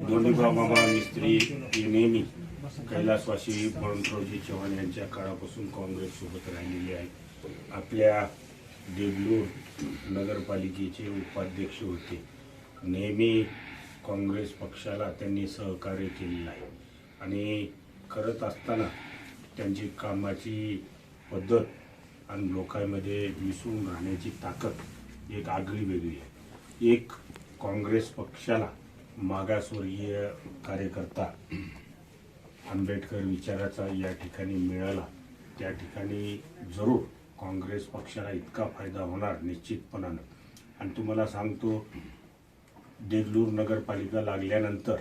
दोन्ही मामा मिस्त्री हे नेहमी कैलासवासी बळवंतरावजी चव्हाण यांच्या काळापासून काँग्रेससोबत राहिलेले आहेत. आपल्या देगलूर नगरपालिकेचे उपाध्यक्ष होते. नेहमी काँग्रेस पक्षाला त्यांनी सहकार्य केलेलं आहे. आणि करत असताना त्यांची कामाची पद्धत आणि लोकांमध्ये मिसळून राहण्याची ताकद एक आगळी वेगळी आहे. एक काँग्रेस पक्षाला मागासवर्गीय कार्यकर्ता आंबेडकर विचाराचा या ठिकाणी मिळाला. त्या ठिकाणी जरूर काँग्रेस पक्षाला इतका फायदा होणार निश्चितपणानं. आणि तुम्हाला सांगतो देगलूर नगरपालिका लागल्यानंतर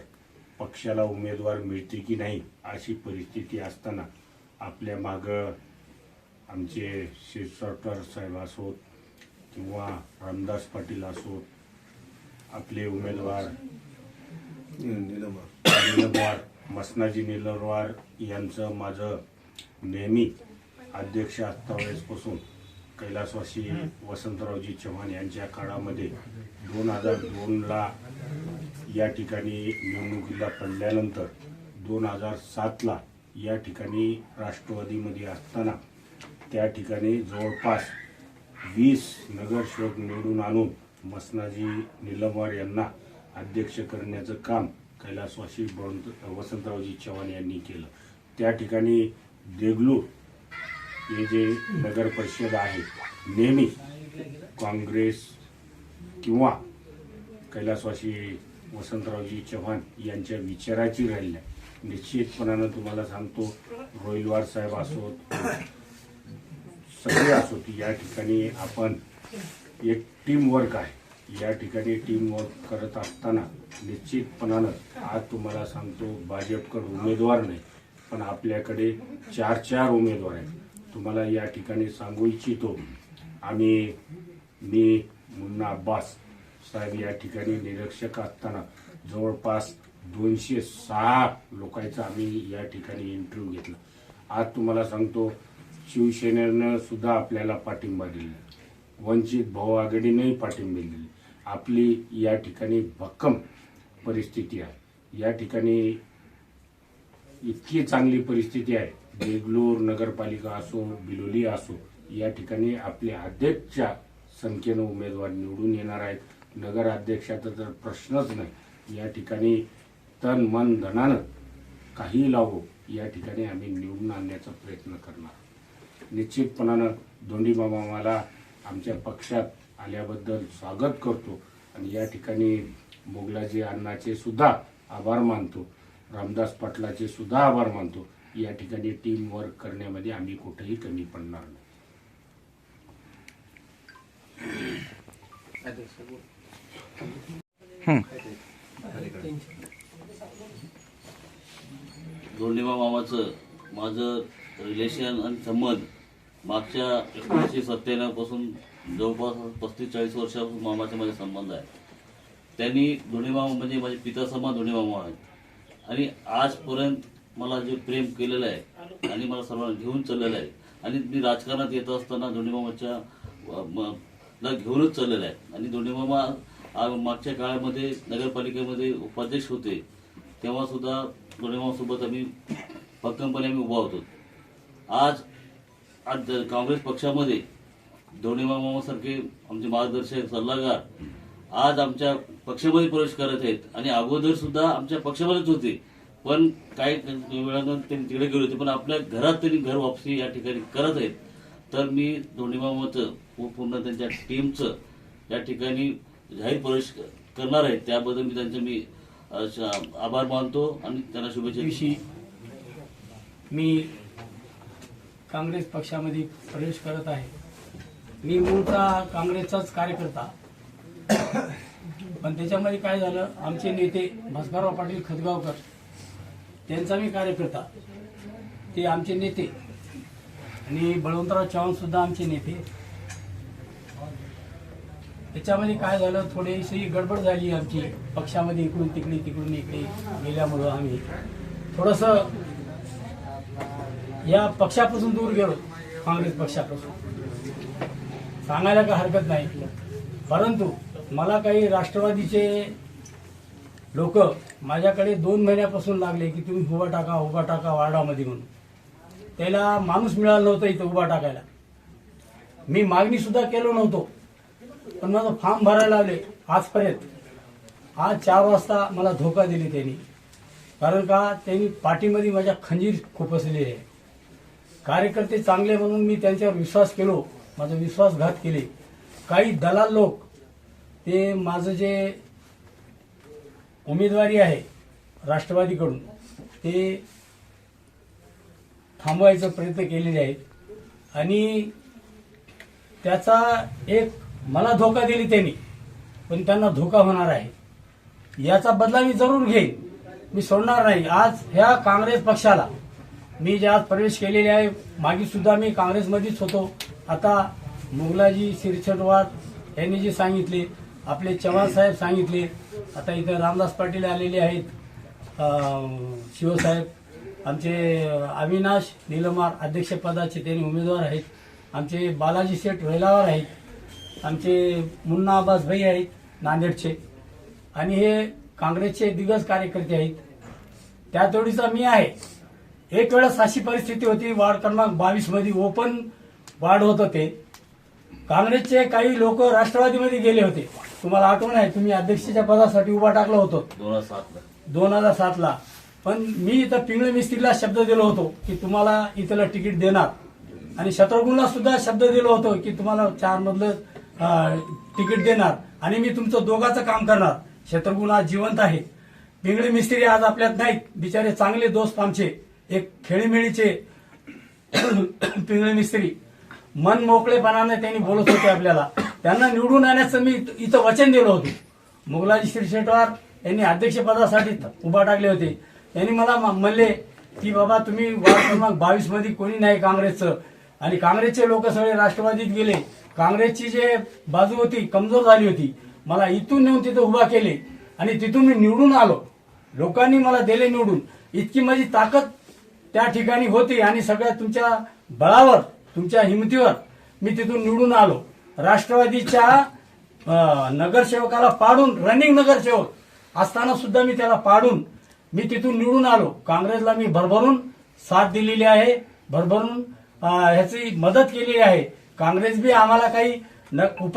पक्षाला उमेदवार मिळते की नाही अशी परिस्थिती असताना आपल्या मागं आमचे शिरसॉटर साहेब असोत किंवा रामदास पाटील असोत आपले उमेदवार निलमवार मसनाजी निलवार यांचं माझं नेहमी अध्यक्ष आत्तावेळेसपासून कैलासवासी वसंतरावजी चव्हाण यांच्या काळामध्ये दोन हजार दोनला या ठिकाणी निवडणुकीला पडल्यानंतर दोन हजार सातला या ठिकाणी राष्ट्रवादीमध्ये असताना त्या ठिकाणी जवळपास वीस नगरसेवक निवडून आणून मसनाजी निलमवार यांना अध्यक्ष करण्याचं काम कैलासवासी बळवंत वसंतरावजी चव्हाण यांनी केलं. त्या ठिकाणी देगलूर हे जे नगर परिषद आहे नेहमी काँग्रेस किंवा कैलासवासी वसंतरावजी चव्हाण यांच्या विचाराची राहिल्या निश्चितपणानं तुम्हाला सांगतो रोहिलवार साहेब असोत सगळे असोत या ठिकाणी आपण एक टीम वर्क आहे. या ठिकाणी टीम वर्क करत असताना निश्चितपणानं आज तुम्हाला सांगतो भाजपकडे उमेदवार नाही पण आपल्याकडे चार चार उमेदवार आहेत. तुम्हाला या ठिकाणी सांगू इच्छितो आम्ही मी मुन्ना अब्बास साहेब या ठिकाणी निरीक्षक असताना जवळपास दोनशे सहा लोकांचा आम्ही या ठिकाणी इंटरव्ह्यू घेतला. आज तुम्हाला सांगतो शिवसेनेनं सुद्धा आपल्याला पाठिंबा दिला वंचित भाऊ आघाडीनेही पाठिंबा दिले आपली या ठिकाणी भक्कम परिस्थिती आहे. या ठिकाणी इतकी चांगली परिस्थिती आहे. देगलूर नगरपालिका असो बिलोली असो या ठिकाणी आपल्या अध्यक्षच्या संख्येनं उमेदवार निवडून येणार आहेत. नगर अध्यक्षाचा तर प्रश्नच नाही. या ठिकाणी तन मन धनानं काही लावो या ठिकाणी आम्ही निवडून आणण्याचा प्रयत्न करणार. निश्चितपणानं दोंडी मला आमच्या पक्षात आल्याबद्दल स्वागत करतो. आणि या ठिकाणी मोगलाजी अण्णाचे सुद्धा आभार मानतो. रामदास पाटलाचे सुद्धा आभार मानतो. या ठिकाणी टीम वर्क करण्यामध्ये आम्ही कुठेही कमी पडणार नाही. दोंडीबा मामाचं माझं रिलेशन आणि संबंध मागच्या एकोणीसशे सत्त्याण्णवपासून जवळपास पस्तीस चाळीस वर्षापासून मामाचे माझे संबंध आहे त्यांनी धोणीमामा म्हणजे माझे पिता समान धोणीमामा आहेत. आणि आजपर्यंत मला जे प्रेम केलेलं आहे आणि मला सर्वांना घेऊन चाललेलं आहे आणि मी राजकारणात येत असताना धोणीमामाच्या मामाच्या म- ला घेऊनच चाललेलं आहे. आणि धोणीमामा मामा मागच्या काळामध्ये नगरपालिकेमध्ये उपाध्यक्ष होते. तेव्हा सुद्धा धोणीमामासोबत आम्ही भक्कमपणे आम्ही उभा होतो. आज आज काँग्रेस पक्षामध्ये धोणीमामासारखे आमचे मार्गदर्शक सल्लागार. आज आमच्या पक्षामध्ये प्रवेश करत आहेत. आणि अगोदर सुद्धा आमच्या पक्षामध्येच होते. पण काही वेळानं त्यांनी तिकडे गेले होते. पण आपल्या घरात त्यांनी घर वापसी या ठिकाणी करत आहेत. तर मी धोणीमामाचं व पूर्ण त्यांच्या टीमचं या ठिकाणी जाहीर प्रवेश करणार आहे. त्याबद्दल मी त्यांचे मी आभार मानतो आणि त्यांना शुभेच्छा मी काँग्रेस पक्षामध्ये प्रवेश करत आहे. मी मूळचा काँग्रेसचाच कार्यकर्ता. पण त्याच्यामध्ये काय झालं आमचे नेते भास्करराव पाटील खतगावकर त्यांचा मी कार्यकर्ता. ते आमचे नेते. आणि बळवंतराव चव्हाण सुद्धा आमचे नेते. त्याच्यामध्ये काय झालं थोडीशी गडबड झाली आमची पक्षामध्ये इकडून तिकडे तिकडून इकडे गेल्यामुळं आम्ही. थोडस या पक्षापासून दूर गेलो काँग्रेस पक्षापासून. सांगायला काय हरकत नाही. परंतु मला काही राष्ट्रवादीचे लोक माझ्याकडे दोन महिन्यापासून लागले की तुम्ही उभा टाका उभा टाका वार्डामध्ये म्हणून. त्याला माणूस मिळाला नव्हता इथं उभा टाकायला. मी मागणीसुद्धा केलो नव्हतो. पण माझं फॉर्म भरायला लावले आजपर्यंत. आज चार वाजता मला धोका दिली त्यांनी. कारण का त्यांनी पाठीमध्ये माझ्या खंजीर खुपसलेली आहे. कार्यकर्ते चांगले म्हणून मी त्यांच्यावर विश्वास केलो. माझा विश्वासघात केले. काही दलाल लोक ते माझं जे उमेदवारी आहे राष्ट्रवादीकडून ते थांबवायचा प्रयत्न केलेले आहेत. आणि त्याचा एक मला धोका दिली त्यांनी पण त्यांना धोका होणार आहे. याचा बदला मी जरूर घेईन. मी सोडणार नाही. आज ह्या काँग्रेस पक्षाला मी जे आज प्रवेश केलेले आहे मागे सुद्धा मी काँग्रेसमध्येच होतो. आता मुगलाजी शिरछटवाड यांनी जे सांगितले आपले चव्हाण साहेब सांगितले आता इथं रामदास पाटील आलेले आहेत शिवसाहेब आमचे अविनाश निलमार अध्यक्षपदाचे त्यांनी उमेदवार आहेत आमचे बालाजी शेठ वेलावर आहेत आमचे मुन्ना अब्बास भाई आहेत नांदेडचे. आणि हे काँग्रेसचे दिग्गज कार्यकर्ते आहेत. त्या तोडीचा मी आहे. एक वेळेस अशी परिस्थिती होती वार्ड क्रमांक बावीसमध्ये ओपन वार्ड होतं ते काँग्रेसचे काही लोक राष्ट्रवादीमध्ये गेले होते. तुम्हाला आठवण आहे तुम्ही अध्यक्षाच्या पदासाठी उभा टाकलं होतं. दोन हजार सातला. दोन हजार सातला. पण मी इथं पिंगळे मिस्त्रीला शब्द दिलो होतो की तुम्हाला इथलं तिकीट देणार. आणि शत्रुघ्नला सुद्धा शब्द दिलो होतो की तुम्हाला चार मधलं तिकीट देणार. आणि मी तुमचं दोघाचं काम करणार. शत्रुघ्न आज जिवंत आहे. पिंगळे मिस्त्री आज आपल्यात नाहीत. बिचारे चांगले दोस्त आमचे. एक खेळीमेळीचे पिंगळे मिस्त्री. मन मोकळेपणाने त्यांनी बोलत होते आपल्याला. त्यांना निवडून आणण्याचं मी इथं वचन दिलं होतं. श्री शेटवार यांनी अध्यक्षपदासाठी उभा टाकले होते. त्यांनी मला म- म्हणले की बाबा तुम्ही वार्ड क्रमांक बावीसमध्ये कोणी नाही काँग्रेसचं. आणि काँग्रेसचे लोक सगळे राष्ट्रवादीत गेले. काँग्रेसची जे बाजू होती कमजोर झाली होती. मला इथून नेऊन तिथं उभा केले. आणि तिथून मी निवडून आलो. लोकांनी मला दिले निवडून. इतकी माझी ताकद त्या ठिकाणी होती आणि सगळ्या तुमच्या बळावर तुमच्या हिमतीवर मी तिथून निवडून आलो. राष्ट्रवादीच्या नगरसेवकाला पाडून रनिंग नगरसेवक असताना सुद्धा मी त्याला पाडून मी तिथून निवडून आलो. काँग्रेसला मी भरभरून साथ दिलेली आहे. भरभरून ह्याची मदत केलेली आहे. काँग्रेस बी आम्हाला काही न-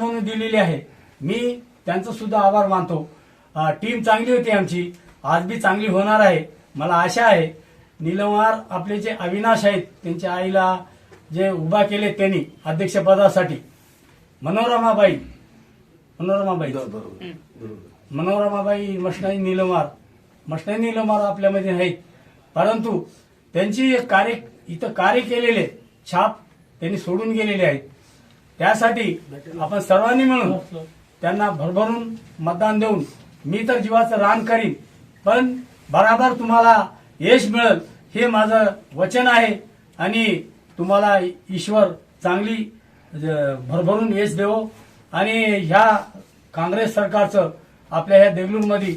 म्हणून दिलेली आहे. मी त्यांचं सुद्धा आभार मानतो. टीम चांगली होती आमची. आज बी चांगली होणार आहे. मला आशा आहे. निलवार आपले जे अविनाश आहेत त्यांच्या आईला जे उभा केले त्यांनी अध्यक्षपदासाठी. मनोरमाबाई. मनोरमाबाई. मनोरमाबाई मशनाई निलमार. मशनाई निलमार आपल्यामध्ये नाहीत परंतु त्यांची एक कार्य इथं कार्य केलेले छाप त्यांनी सोडून गेलेले आहेत. त्यासाठी आपण सर्वांनी मिळून त्यांना भरभरून मतदान देऊन मी तर जीवाचं रान करीन पण बराबर तुम्हाला यश मिळेल हे माझं वचन आहे. आणि तुम्हाला ईश्वर चांगली भरभरून यश देवो. आणि ह्या काँग्रेस सरकारचं आपल्या ह्या देगलूरमध्ये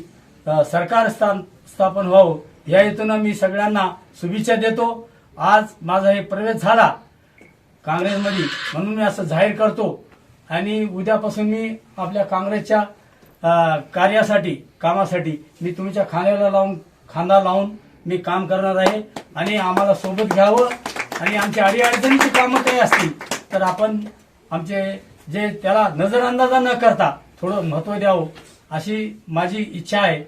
सरकार स्थान स्थापन व्हावं. या हेतूनं मी सगळ्यांना शुभेच्छा देतो. आज माझा हे प्रवेश झाला. काँग्रेसमध्ये म्हणून मी असं जाहीर करतो. आणि उद्यापासून मी आपल्या काँग्रेसच्या कार्यासाठी कामासाठी मी तुमच्या खांद्याला लावून खांदा लावून मी काम करणार आहे. आणि आम्हाला सोबत घ्यावं. आणि आमच्या अडीअडचणीची कामं काही असतील तर आपण आमचे जे त्याला नजरअंदाजा न करता थोडं महत्त्व द्यावं अशी माझी इच्छा आहे.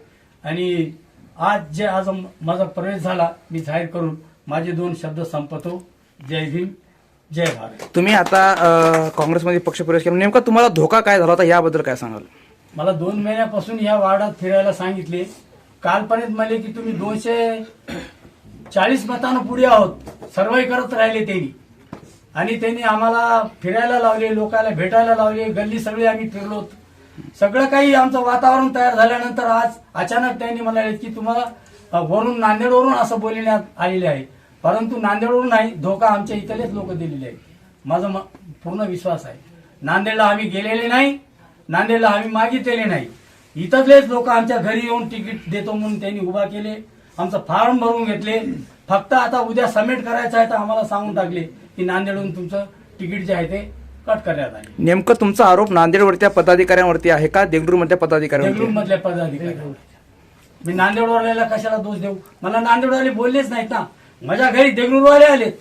आणि आज जे आज माझा प्रवेश झाला मी जाहीर करून माझे दोन शब्द संपतो जय भीम जय भारत. तुम्ही आता काँग्रेसमध्ये पक्षप्रवेश केला. नेमका तुम्हाला धोका काय झाला होता याबद्दल काय सांगाल? मला दोन महिन्यापासून या वार्डात फिरायला सांगितले. कालपर्यंत म्हणले की तुम्ही दोनशे चाळीस मतानं पुढे आहोत. सर्वही करत राहिले त्यांनी. आणि त्यांनी आम्हाला फिरायला लावले लोकांना भेटायला लावले गल्ली सगळी आम्ही फिरलो. सगळं काही आमचं वातावरण तयार झाल्यानंतर आज अचानक त्यांनी मला की तुम्हाला वरून नांदेडवरून असं बोलण्यात आलेले आहे. परंतु नांदेडवरून नाही धोका आमच्या इथलेच लोक दिलेले आहेत. माझा म- पूर्ण विश्वास आहे. नांदेडला आम्ही गेलेले नाही नांदेडला आम्ही मागितलेले नाही. इथलेच लोक आमच्या घरी येऊन तिकीट देतो म्हणून त्यांनी उभा केले. आमचं फॉर्म भरून घेतले. फक्त आता उद्या सबमिट करायचं आहे तर आम्हाला सांगून टाकले की नांदेडहून तुमचं तिकीट जे आहे ते कट करण्यात आली. नेमकं तुमचा आरोप नांदेडवरच्या पदाधिकाऱ्यांवरती आहे का? देगलूरमधल्या देगलूर पदाधिकाऱ्यांवरती मधल्या पदाधिकारी मी नांदेडवाल्याला कशाला दोष देऊ? मला नांदेडवाले बोललेच नाहीत ना. माझ्या घरी देगलूरवाले आलेत.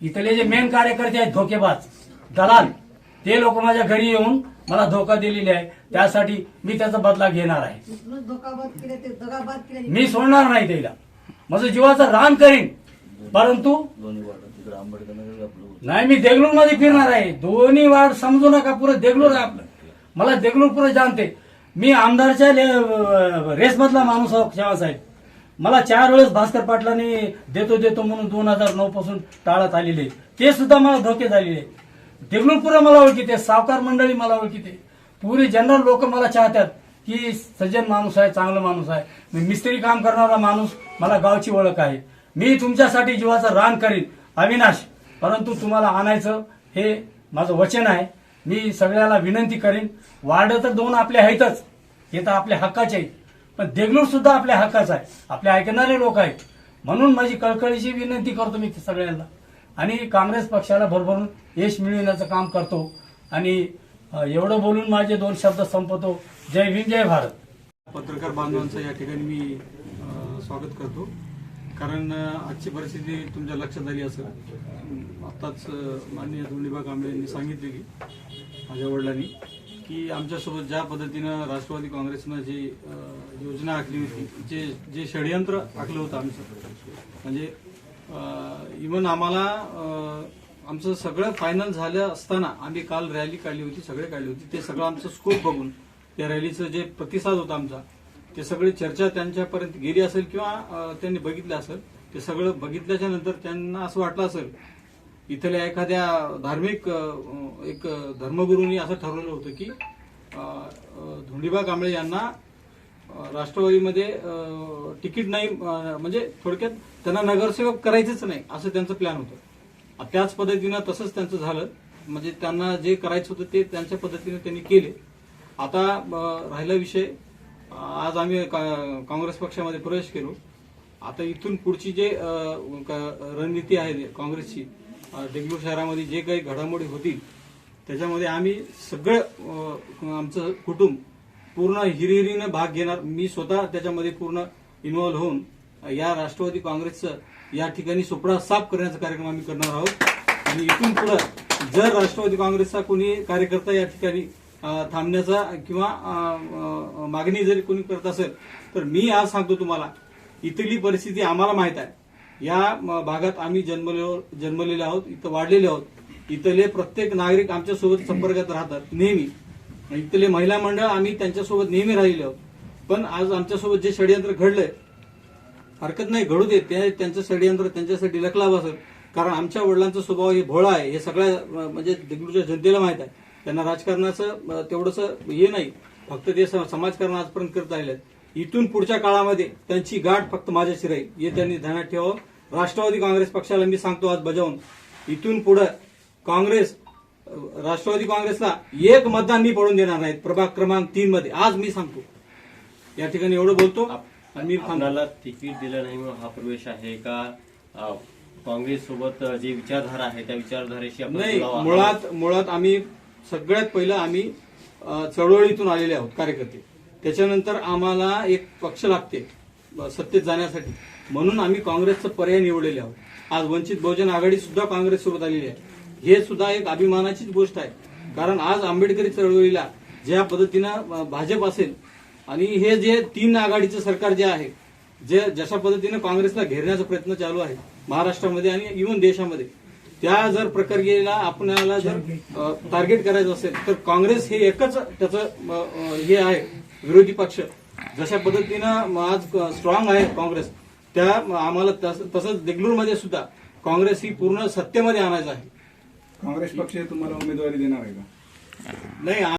इथले जे मेन कार्यकर्ते आहेत धोकेबाज दलाल ते लोक माझ्या घरी येऊन मला धोका दिलेले आहे. त्यासाठी मी त्याचा बदला घेणार आहे. धोकाबाद केले ते दगाबाद केले. मी सोडणार नाही त्याला. माझं जीवाचं रान करीन. परंतु दोन्ही वाटत तिकडे आंबेडकर नगर आपलं नाही मी देगलूरमध्ये फिरणार आहे. दोन्ही वार्ड समजू नका पुरं देगलूर आहे आपलं मला देगलूर पुरं जाणते. मी आमदारच्या रेस मधला माणूस साहेब. मला चार वेळेस भास्कर पाटलांनी देतो देतो म्हणून दोन हजार नऊ पासून टाळत आलेले. ते सुद्धा मला धोके झालेले. देगलूरपुरा मला ओळखीते सावकार मंडळी मला ओळखीते. पुरी जनरल लोक मला चाहतात की सज्जन माणूस आहे चांगला माणूस आहे. मी मिस्त्री काम करणारा माणूस मला गावची ओळख आहे. मी तुमच्यासाठी जीवाचं रान करीन अविनाश. परंतु तुम्हाला आणायचं हे माझं वचन आहे. मी सगळ्याला विनंती करीन. वार्ड तर दोन आपले आहेतच हे तर आपल्या हक्काचे आहेत. पण देगलूर सुद्धा आपल्या हक्काचा आहे. आपले ऐकणारे लोक आहेत. म्हणून माझी कळकळीची विनंती करतो मी सगळ्यांना. आणि काँग्रेस पक्षाला भरभरून यश मिळविण्याचं काम करतो. आणि एवढं बोलून माझे दोन शब्द संपवतो. जय भीम जय भारत. पत्रकार बांधवांचं या ठिकाणी मी स्वागत करतो. कारण आजची परिस्थिती तुमच्या लक्षात आली असेल. आत्ताच माननीय धोंडीबा कांबळे यांनी सांगितले की माझ्या वडिलांनी की आमच्यासोबत ज्या पद्धतीनं राष्ट्रवादी काँग्रेसनं जी योजना आखली होती जे जे षडयंत्र आखलं होतं आमचं म्हणजे इवन आम्हाला आमचं सगळं फायनल झालं असताना आम्ही काल रॅली काढली होती सगळे काढली होती. ते सगळं आमचं स्कोप बघून त्या रॅलीचं जे प्रतिसाद होता आमचा ते सगळे चर्चा त्यांच्यापर्यंत गेली असेल किंवा त्यांनी बघितलं असेल ते सगळं बघितल्याच्या नंतर त्यांना असं वाटलं असेल इथल्या एखाद्या धार्मिक एक धर्मगुरूंनी असं ठरवलं होतं की धोंडीबा कांबळे यांना राष्ट्रवादीमध्ये तिकीट नाही म्हणजे थोडक्यात त्यांना नगरसेवक करायचंच नाही असं त्यांचं प्लॅन होतं. त्याच पद्धतीनं तसंच त्यांचं झालं. म्हणजे त्यांना जे करायचं होतं ते त्यांच्या पद्धतीने त्यांनी केले. आता राहिला विषय. आज आम्ही का- काँग्रेस पक्षामध्ये प्रवेश केलो. आता इथून पुढची जे क- रणनीती आहे काँग्रेसची देगलूर शहरामध्ये जे काही घडामोडी होतील त्याच्यामध्ये आम्ही सगळं आमचं कुटुंब पूर्ण हिरिहिरीनं भाग घेणार. मी स्वतः त्याच्यामध्ये पूर्ण इन्व्हॉल्व्ह होऊन या राष्ट्रवादी काँग्रेसचं या ठिकाणी सुपडा साफ करण्याचा कार्यक्रम आम्ही करणार आहोत. आणि इथून पुढे जर राष्ट्रवादी काँग्रेसचा कोणी कार्यकर्ता या ठिकाणी थांबण्याचा किंवा मागणी जरी कोणी करत असेल तर मी आज सांगतो तुम्हाला इथली परिस्थिती आम्हाला माहीत आहे. या भागात आम्ही जन्मलेलो जन्मलेले आहोत इथं वाढलेले आहोत. इथले प्रत्येक नागरिक आमच्यासोबत संपर्कात राहतात नेहमी. इथले महिला मंडळ आम्ही त्यांच्यासोबत नेहमी राहिलो पण आज आमच्यासोबत जे षडयंत्र घडलंय हरकत नाही घडू दे. ते त्यांचं षडयंत्र त्यांच्यासाठी लखलाव असेल कारण आमच्या वडिलांचा स्वभाव हे भोळा आहे. हे सगळ्या म्हणजे देगलूरच्या जनतेला माहीत आहे. त्यांना राजकारणाचं तेवढंसं हे नाही. फक्त ते स- समाजकारण आजपर्यंत करत राहिले इथून पुढच्या काळामध्ये त्यांची गाठ फक्त माझ्याशी राहील. हे त्यांनी ध्यानात ठेवावं. राष्ट्रवादी काँग्रेस पक्षाला मी सांगतो आज बजावून. इथून पुढे काँग्रेस राष्ट्रवादी काँग्रेसला एक मतदान मी पडून देणार नाहीत प्रभाग क्रमांक तीन मध्ये. आज मी सांगतो. या ठिकाणी एवढं बोलतो. आणि मी. आपल्याला तिकीट दिलं नाही म्हणून हा प्रवेश आहे का? काँग्रेस सोबत जे विचारधारा आहे त्या विचारधारेशी नाही. मुळात मुळात आम्ही सगळ्यात पहिलं आम्ही चळवळीतून आलेले आहोत कार्यकर्ते. त्याच्यानंतर आम्हाला एक पक्ष लागते सत्तेत जाण्यासाठी. म्हणून आम्ही काँग्रेसचा पर्याय निवडलेले आहोत. आज वंचित बहुजन आघाडी सुद्धा काँग्रेस सोबत आलेली आहे. हे सुद्धा एक अभिमानाचीच गोष्ट आहे. कारण आज आंबेडकरी चळवळीला ज्या पद्धतीनं भाजप असेल आणि हे जे तीन आघाडीचं सरकार जे आहे जे जशा पद्धतीनं काँग्रेसला घेरण्याचा प्रयत्न चालू आहे महाराष्ट्रामध्ये आणि इव्हन देशामध्ये त्या जर प्रक्रियेला आपल्याला जर टार्गेट करायचं असेल तर काँग्रेस हे एकच त्याचं हे आहे विरोधी पक्ष. जशा पद्धतीनं आज स्ट्रॉंग आहे काँग्रेस त्या आम्हाला तसंच देगलूरमध्ये सुद्धा काँग्रेस ही पूर्ण सत्तेमध्ये आणायचं आहे. काँग्रेस पक्ष तुम्हाला उमेदवारी देणार आहे का? नाही